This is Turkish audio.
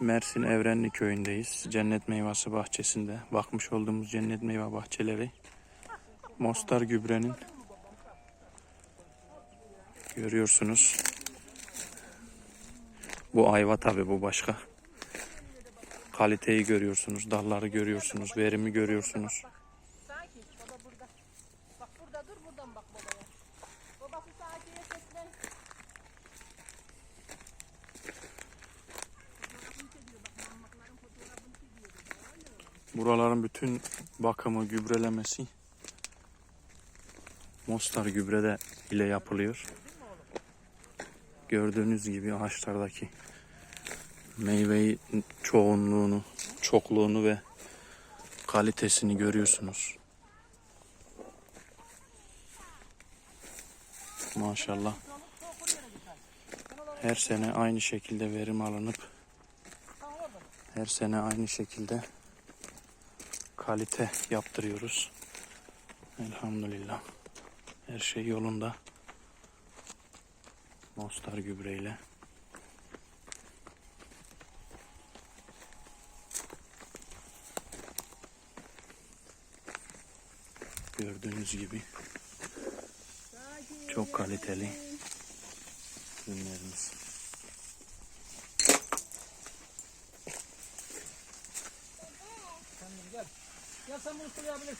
Mersin Evrenli köyündeyiz. Cennet Meyvası bahçesinde. Bakmış olduğumuz cennet meyve bahçeleri. Mostar gübrenin görüyorsunuz. Bu ayva tabi bu başka. Kaliteyi görüyorsunuz, dalları görüyorsunuz, verimi görüyorsunuz. Sakin. Baba burada. Bak burada dur buradan bak babaya. Buraların bütün bakımı, gübrelemesi Mostar gübrede ile yapılıyor. Gördüğünüz gibi ağaçlardaki meyveyi çoğunluğunu, çokluğunu ve kalitesini görüyorsunuz. Maşallah. Her sene aynı şekilde verim alınıp her sene aynı şekilde kalite yaptırıyoruz. Elhamdülillah. Her şey yolunda. Mostar gübreyle. Gördüğünüz gibi çok kaliteli ürünlerimiz. Gel Я саму стояв не